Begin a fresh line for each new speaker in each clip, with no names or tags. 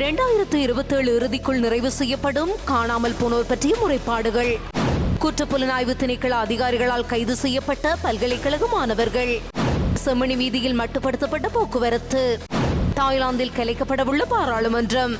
இரண்டாயிரத்து இருபத்தேழு இறுதிக்குள் நிறைவு செய்யப்படும். காணாமல் போனோர் பற்றிய முறைப்பாடுகள். குற்றப்புலனாய்வு திணைக்கள அதிகாரிகளால் கைது செய்யப்பட்ட பல்கலைக்கழக மாணவர்கள். செம்மணி வீதியில் மட்டுப்படுத்தப்பட்ட போக்குவரத்து. தாய்லாந்தில் கலைக்கப்படவுள்ள பாராளுமன்றம்.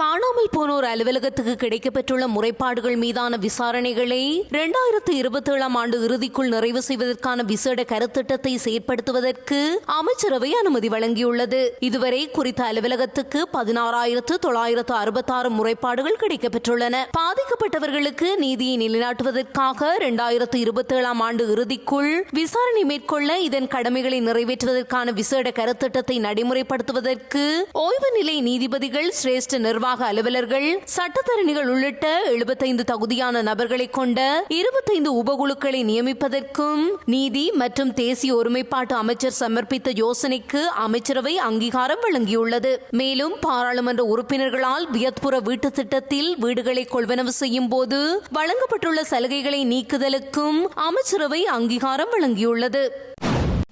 காணாமல் போனோர் அலுவலகத்துக்கு கிடைக்கப்பெற்றுள்ள முறைப்பாடுகள் மீதான விசாரணைகளை இரண்டாயிரத்து இருபத்தி ஏழாம் ஆண்டு இறுதிக்குள் நிறைவு செய்வதற்கான விசேட கருத்திட்டத்தை செயற்படுத்துவதற்கு அமைச்சரவை அனுமதி வழங்கியுள்ளது. இதுவரை குறித்த அலுவலகத்துக்கு பதினாறாயிரத்து தொள்ளாயிரத்து அறுபத்தாறு முறைப்பாடுகள் கிடைக்கப்பெற்றுள்ளன. பாதிக்கப்பட்டவர்களுக்கு நீதியை நிலைநாட்டுவதற்காக இரண்டாயிரத்து இருபத்தி ஏழாம் ஆண்டு இறுதிக்குள் விசாரணை மேற்கொள்ள இதன் கடமைகளை நிறைவேற்றுவதற்கான விசேட கருத்திட்டத்தை நடைமுறைப்படுத்துவதற்கு ஓய்வு நிலை நீதிபதிகள் சிரேஷ்ட நிர்வாக அலுவலர்கள் சட்டத்தரணிகள் உள்ளிட்ட எழுபத்தைந்து தகுதியான நபர்களை கொண்ட இருபத்தைந்து உபகுழுக்களை நியமிப்பதற்கும் நீதி மற்றும் தேசிய ஒருமைப்பாட்டு அமைச்சர் சமர்ப்பித்த யோசனைக்கு அமைச்சரவை அங்கீகாரம் வழங்கியுள்ளது. மேலும் பாராளுமன்ற உறுப்பினர்களால் வியத்புற வீட்டு திட்டத்தில் வீடுகளை கொள்வனவு செய்யும் போது வழங்கப்பட்டுள்ள சலுகைகளை நீக்குதலுக்கும் அமைச்சரவை அங்கீகாரம் வழங்கியுள்ளது.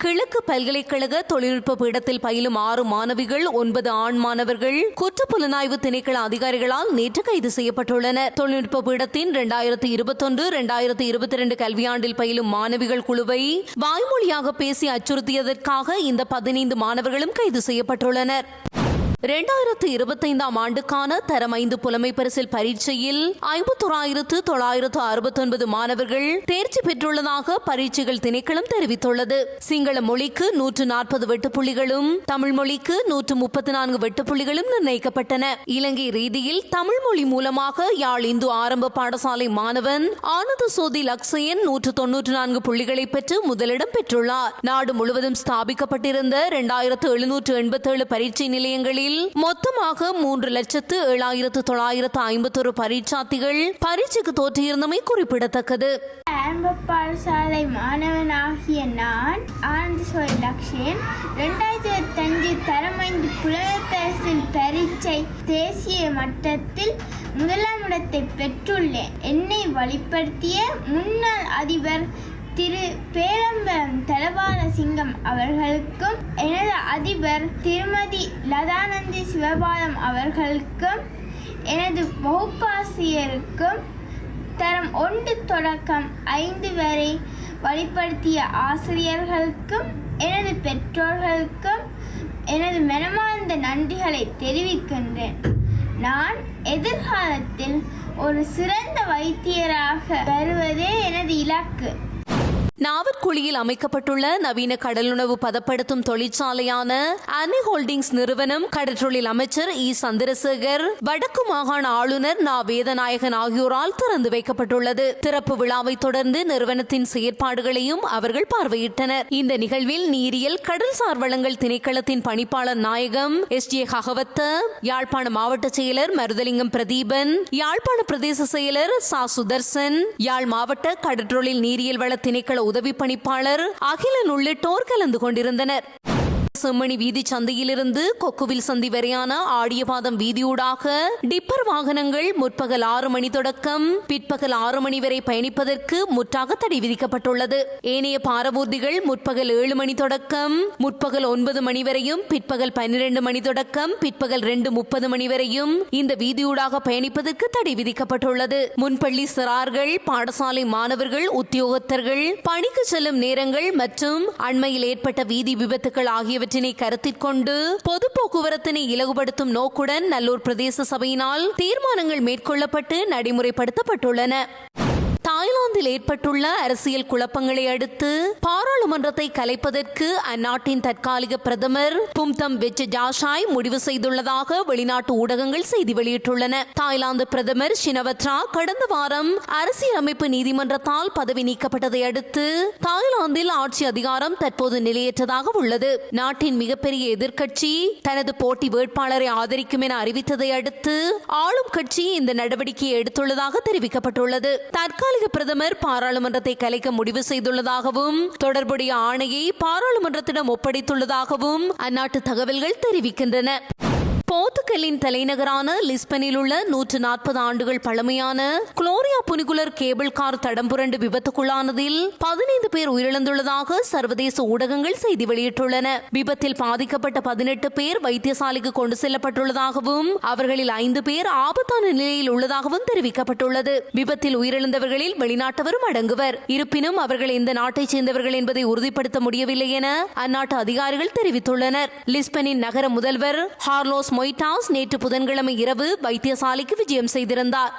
கிழக்கு பல்கலைக்கழக தொழில்நுட்ப பீடத்தில் பயிலும் ஆறு மாணவிகள் ஒன்பது ஆண் மாணவர்கள் குற்றப்புலனாய்வு திணைக்கள அதிகாரிகளால் நேற்று கைது செய்யப்பட்டுள்ளனர். தொழில்நுட்ப பீடத்தின் இரண்டாயிரத்தி இருபத்தொன்று இரண்டாயிரத்தி இருபத்தி இரண்டு கல்வியாண்டில் பயிலும் மாணவிகள் குழுவை வாய்மொழியாக பேசி அச்சுறுத்தியதற்காக இந்த பதினைந்து மாணவர்களும் கைது செய்யப்பட்டுள்ளனர். இரண்டாயிரத்து இருபத்தைந்தாம் ஆண்டுக்கான தரம் ஐந்து புலமை பரிசில் பரீட்சையில் ஐம்பத்தோராயிரத்து தொள்ளாயிரத்து அறுபத்தொன்பது மாணவர்கள் தேர்ச்சி பெற்றுள்ளதாக பரீட்சைகள் திணைக்களம் தெரிவித்துள்ளது. சிங்கள மொழிக்கு நூற்று நாற்பது வெட்டுப்புள்ளிகளும் தமிழ் மொழிக்கு நூற்று முப்பத்தி நான்கு வெட்டுப்புள்ளிகளும் நிர்ணயிக்கப்பட்டன. இலங்கை ரீதியில் தமிழ் மொழி மூலமாக யாழ் இந்து ஆரம்ப பாடசாலை மாணவன் ஆனந்த சோதி லக்ஸயன் நூற்று தொன்னூற்று நான்கு புள்ளிகளை பெற்று முதலிடம் பெற்றுள்ளார். நாடு முழுவதும் ஸ்தாபிக்கப்பட்டிருந்த இரண்டாயிரத்து எழுநூற்று எண்பத்தேழு பரீட்சை நிலையங்களில் மொத்தமாக மூன்று லட்சத்து ஏழாயிரத்து தொள்ளாயிரத்து ஐம்பத்தொரு பரீட்சார்த்திகள் பரீட்சைக்கு தோற்றியிருந்தமை குறிப்பிடத்தக்கது.
ஆரம்ப பாடசாலை மாணவனாகிய நான் ஆனந்த சோழ லக்ஷன் ரெண்டாயிரத்தி இருபத்தஞ்சு தரமைந்து புலமைப்பரிசில் பரீட்சை தேசிய மட்டத்தில் முதலாம் இடத்தை பெற்றுள்ளேன். என்னை வழிப்படுத்திய முன்னாள் அதிபர் திரு பேரம்பலம் தலபால சிங்கம் அவர்களுக்கும் எனது அதிபர் திருமதி லதானந்தி சிவபாலம் அவர்களுக்கும் எனது வகுப்பாசிரியருக்கும் தரம் ஒன்று தொடக்கம் ஐந்து வரை வழிப்படுத்திய ஆசிரியர்களுக்கும் எனது பெற்றோர்களுக்கும் எனது மனமார்ந்த நன்றிகளை தெரிவிக்கின்றேன். நான் எதிர்காலத்தில் ஒரு சிறந்த வைத்தியராக வருவதே எனது இலக்கு.
நாவற்குழியில் அமைக்கப்பட்டுள்ள நவீன கடலுணவு பதப்படுத்தும் தொழிற்சாலையான அனி ஹோல்டிங்ஸ் நிறுவனம் கடற்றொழில் அமைச்சர் இ. சந்திரசேகர் வடக்கு மாகாண ஆளுநர் நா. வேதநாயகன் ஆகியோரால் திறந்து வைக்கப்பட்டுள்ளது. திறப்பு விழாவை தொடர்ந்து நிறுவனத்தின் செயற்பாடுகளையும் அவர்கள் பார்வையிட்டனர். இந்த நிகழ்வில் நீரியல் கடல்சார் வளங்கள் திணைக்களத்தின் பணிப்பாளர் நாயகம் எஸ். ஜே. ஹகவத்த யாழ்ப்பாண மாவட்ட செயலர் மருதலிங்கம் பிரதீபன் யாழ்ப்பாண பிரதேச செயலர் சா. சுதர்சன் யாழ் மாவட்ட கடற்றொழில் நீரியல் வள திணைக்கள உதவி பணிப்பாளர் அகிலன் உள்ளிட்டோர் கலந்து கொண்டிருந்தனர். செம்மணி வீதி சந்தையிலிருந்து கொக்குவில் சந்தி வரையான ஆடியபாதம் வீதியூடாக டிப்பர் வாகனங்கள் முற்பகல் ஆறு மணி தொடக்கம் பிற்பகல் ஆறு மணி வரை பயணிப்பதற்கு முற்றாக தடை விதிக்கப்பட்டுள்ளது. ஏனைய பாரவூர்திகள் முற்பகல் ஏழு மணி தொடக்கம் முற்பகல் ஒன்பது மணி வரையும் பிற்பகல் பன்னிரண்டு மணி தொடக்கம் பிற்பகல் ரெண்டு முப்பது மணி வரையும் இந்த வீதியூடாக பயணிப்பதற்கு தடை விதிக்கப்பட்டுள்ளது. முன்பள்ளி சிறார்கள் பாடசாலை மாணவர்கள் உத்தியோகத்தர்கள் பணிக்கு செல்லும் நேரங்கள் மற்றும் அண்மையில் ஏற்பட்ட வீதி விபத்துகள் ஆகியவற்றினை கருத்தில் கொண்டு பொது போக்குவரத்தினை இலகுபடுத்தும் நோக்குடன் நல்லூர் பிரதேச சபையினால் தீர்மானங்கள் மேற்கொள்ளப்பட்டு நடைமுறைப்படுத்தப்பட்டுள்ளன. தாய்லாந்தில் ஏற்பட்டுள்ள அரசியல் குழப்பங்களை அடுத்து பாராளுமன்றத்தை கலைப்பதற்கு அந்நாட்டின் தற்காலிக பிரதமர் பும்தம் வெச் ஜாஷாய் முடிவு செய்துள்ளதாக வெளிநாட்டு ஊடகங்கள் செய்தி வெளியிட்டுள்ளன. தாய்லாந்து பிரதமர் ஷினவத்ரா கடந்த வாரம் அரசியலமைப்பு நீதிமன்றத்தால் பதவி நீக்கப்பட்டதை அடுத்து தாய்லாந்தில் ஆட்சி அதிகாரம் தற்போது நிலையற்றதாக உள்ளது. நாட்டின் மிகப்பெரிய எதிர்க்கட்சி தனது போட்டி வேட்பாளரை ஆதரிக்கும் என அறிவித்ததை அடுத்து ஆளும் கட்சி இந்த நடவடிக்கையை எடுத்துள்ளதாக தெரிவிக்கப்பட்டுள்ளது. தற்காலிக பிரதமர் பாராளுமன்றத்தை கலைக்க முடிவு செய்துள்ளதாகவும் தொடர்புடைய ஆணையை பாராளுமன்றத்திடம் ஒப்படைத்துள்ளதாகவும் அந்நாட்டு தகவல்கள் தெரிவிக்கின்றன. போர்த்துகலின் தலைநகரான லிஸ்பனில் உள்ள நூற்று நாற்பது ஆண்டுகள் பழமையான குளோரியா புனிகுலர் கேபிள் கார் தடம் புரண்டு விபத்துக்குள்ளானதில் பதினைந்து பேர் உயிரிழந்துள்ளதாக சர்வதேச ஊடகங்கள் செய்தி வெளியிட்டுள்ளன. விபத்தில் பாதிக்கப்பட்ட பதினெட்டு பேர் வைத்தியசாலைக்கு கொண்டு செல்லப்பட்டுள்ளதாகவும் அவர்களில் ஐந்து பேர் ஆபத்தான நிலையில் உள்ளதாகவும் தெரிவிக்கப்பட்டுள்ளது. விபத்தில் உயிரிழந்தவர்களில் வெளிநாட்டவரும் அடங்குவர். இருப்பினும் அவர்கள் எந்த நாட்டைச் சேர்ந்தவர்கள் என்பதை உறுதிப்படுத்த முடியவில்லை என அந்நாட்டு அதிகாரிகள் தெரிவித்துள்ளனர். லிஸ்பனின் நகர முதல்வர் ஹார்லோஸ் மொய்டாஸ் நேற்று புதன்கிழமை இரவு வைத்தியசாலைக்கு விஜயம் செய்திருந்தார்.